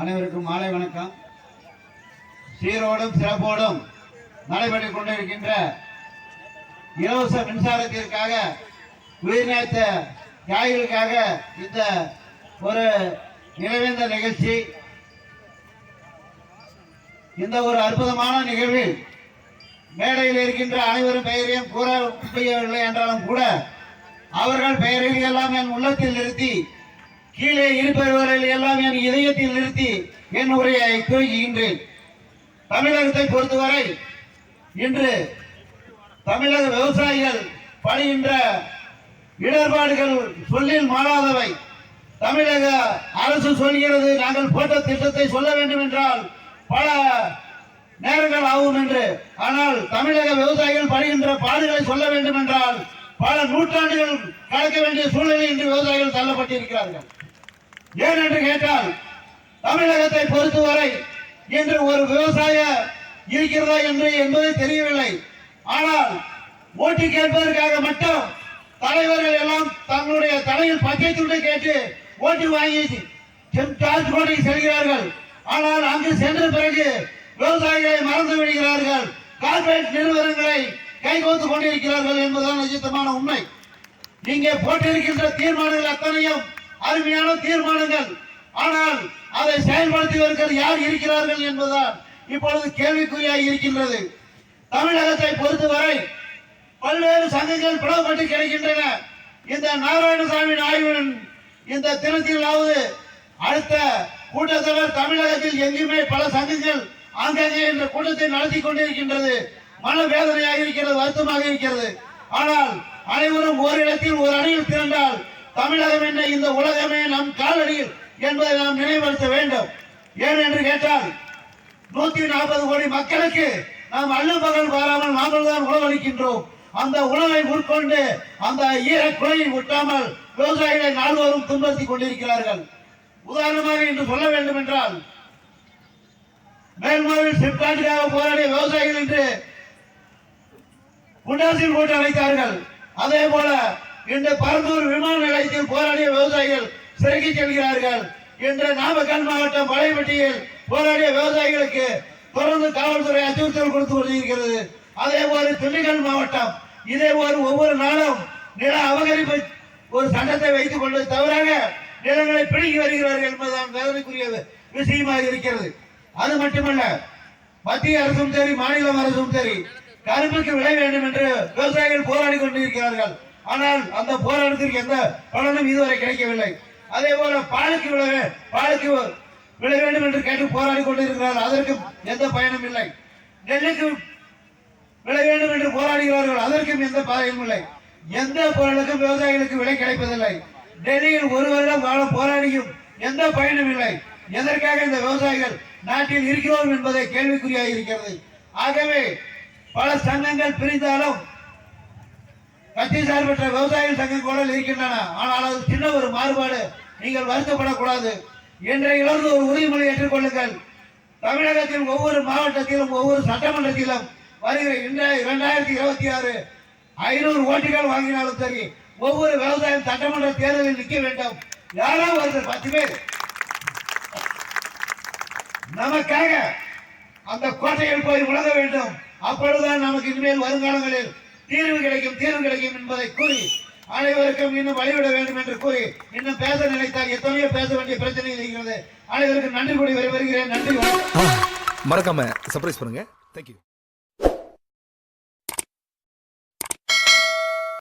அனைவருக்கும் மாலை வணக்கம். சீரோடும் சிறப்போடும் நடைபெற்றுக் கொண்டிருக்கின்ற இலவச மின்சாரத்திற்காக உயிர்நீத்த தியாகிகளுக்காக இந்த ஒரு நிறைவேந்த நிகழ்ச்சி. இந்த ஒரு அற்புதமான நிகழ்வில் மேடையில் இருக்கின்ற அனைவரும் பெயரையும் கூற முடியவில்லை என்றாலும் கூட அவர்கள் பெயரில் எல்லாம் என் உள்ளத்தில் நிறுத்தி கீழே இருப்பவர்கள் எல்லாம் என் இதயத்தில் நிறுத்தி என் உரையை துவங்குகின்றேன். தமிழகத்தை பொறுத்தவரை இன்று தமிழக விவசாயிகள் படுகின்ற இடர்பாடுகள் சொல்லில் மாறாதவை. தமிழக அரசு சொல்கிறது நாங்கள் போட்ட திட்டத்தை சொல்ல வேண்டும் என்றால் பல நேரங்கள் ஆகும் என்று. ஆனால் தமிழக விவசாயிகள் படுகின்ற பாடுகளை சொல்ல வேண்டும் என்றால் பல நூற்றாண்டுகள் கடக்க வேண்டிய சூழ்நிலை இன்று விவசாயிகள் தள்ளப்பட்டிருக்கிறார்கள். ஏன் என்று கேட்டால் தமிழகத்தை பொறுத்தவரை இன்று ஒரு விவசாய இருக்கிறதா என்று என்பது தெரியவில்லை. ஆனால் ஓட்டு கேட்பதற்காக மட்டும் தலைவர்கள் எல்லாம் தங்களுடைய தலையில் பச்சை துண்டை கேட்டு ஓட்டு வாங்கி சார்ஜ் கோட்டை செல்கிறார்கள். ஆனால் அங்கு சென்ற பிறகு விவசாயிகளை மறந்து விடுகிறார்கள். கார்பரேட் நிறுவனங்களை கைகோத்து கொண்டிருக்கிறார்கள் என்பதுதான் நிஜத்தமான உண்மை. நீங்க போட்டிருக்கின்ற தீர்மானங்கள் அத்தனையும் அருமையான தீர்மானங்கள். ஆனால் அதை செயல்படுத்துவதற்கு யார் இருக்கிறார்கள் என்பதுதான் இப்பொழுது கேள்விக்குறியாக இருக்கின்றது. தமிழகத்தை பொறுத்தவரை பல்வேறு சங்கங்கள் பிளவுபட்டு கிடைக்கின்றன. இந்த நாராயணசாமி ஆய்வின் இந்த தினத்திலாவது அடுத்த கூட்டத்தொடர் தமிழகத்தில் எங்குமே பல சங்கங்கள் ஆங்காங்கே என்ற கூட்டத்தை நடத்தி கொண்டிருக்கின்றது. மனவேதனையாக இருக்கிறது வருத்தமாக இருக்கிறது. ஆனால் அனைவரும் ஓரிடத்தில் ஒரு அணியில் திரண்டால் தமிழகம் என்ற இந்த உலகமே நம் காலடியில் என்பதை நாம் நினைவுபடுத்த வேண்டும். ஏன் என்று கேட்டால் நூத்தி நாற்பது கோடி மக்களுக்கு நாம் அள்ளு பகல் பாராமல் நாங்கள் தான் உணவளிக்கின்றோம். அந்த உணவை உட்கொண்டு அந்த ஈரக்குறையை விட்டாமல் விவசாயிகளை நாள்தோறும் துன்புறுத்திக் கொண்டிருக்கிறார்கள். உதாரணமாக இன்று சொல்ல வேண்டும் என்றால் மேல்மாவில் சிப்காட்டுக்காக போராடிய விவசாயிகள் என்று குண்டாசில் போட்டு அழைத்தார்கள் அதே போல இன்று பரந்தூர் விமான நிலையத்தில் போராடிய விவசாயிகள் சிறைக்கு செல்கிறார்கள். இன்று நாமக்கல் மாவட்டம் பழையப்பட்டியில் போராடிய விவசாயிகளுக்கு தொடர்ந்து காவல்துறை அச்சுறுத்தல் கொடுத்து கொண்டிருக்கிறது. அதே போல திண்டுக்கல் மாவட்டம் இதே போல ஒவ்வொரு நாளும் நில அபகரிப்பு ஒரு சட்டத்தை வைத்துக் கொண்டு தவறாக நிலங்களை பிடுங்கி வருகிறார்கள் என்பதுதான் வேதனைக்குரிய விஷயமாக இருக்கிறது. அது மட்டுமல்ல மத்திய அரசும் சரி மாநில அரசும் சரி கரும்புக்கு விளை வேண்டும் என்று விவசாயிகள் போராடி கொண்டிருக்கிறார்கள். ஆனால் அந்த போராட்டத்திற்கு எந்த பலனும் இதுவரை கிடைக்கவில்லை. அதே போல பாலுக்கு விழ பாலுக்கு விலை வேண்டும் என்று கேட்டு போராடி கொண்டிருக்கிறார்கள். அதற்கும் எந்த பயனும் இல்லை. நெல்லுக்கு விலை வேண்டும் என்று போராடுகிறார்கள். அதற்கும் எந்த பயனும் இல்லை. எந்த பொருளுக்கும் விவசாயிகளுக்கு விலை கிடைப்பதில்லை. டெல்லியில் ஒரு வருடம் காலம் போராடியும் எந்த பயனும் இல்லை. எதற்காக இந்த விவசாயிகள் நாட்டில் இருக்கிறோம் என்பதை கேள்விக்குறியாக இருக்கிறது. ஆகவே பல சங்கங்கள் பிரிந்தாலும் கட்சி சார்பற்ற விவசாயிகள் சங்கம் கூட இருக்கின்றன. ஆனால் அது சின்ன ஒரு மாறுபாடு. நீங்கள் வருத்தப்படக்கூடாது. இன்றையிலிருந்து ஒரு உறுதிமொழி ஏற்றுக்கொள்ளுங்கள். தமிழகத்தில் ஒவ்வொரு மாவட்டத்திலும் ஒவ்வொரு சட்டமன்றத்திலும் வருகிற இன்றைய இரண்டாயிரத்தி இருபத்தி ஆறு ஐநூறு ஓட்டுகள் வாங்கினாலும் சரி ஒவ்வொரு விவசாயம் சட்டமன்ற தேர்தலில் நிற்க வேண்டும். யாரோ ஒருத்தர் பத்து பேர். நமக்காக அந்த கோட்டையில் போய் உலக வேண்டும். அப்பொழுதுதான் நமக்கு இனிமேல் வருங்காலங்களில் தீர்வு கிடைக்கும் தீர்வு கிடைக்கும் என்பதை கூறி அனைவருக்கும் இன்னும் வழிவிட வேண்டும் என்று கூறி இன்னும் பேச நினைத்தால் எத்தனையோ பேச வேண்டிய பிரச்சனை இருக்கிறது. அனைவருக்கும் நன்றி கூடி வருகிறேன். நன்றி. மறக்காம சர்ப்ரைஸ் பண்ணுங்க. தேங்க்யூ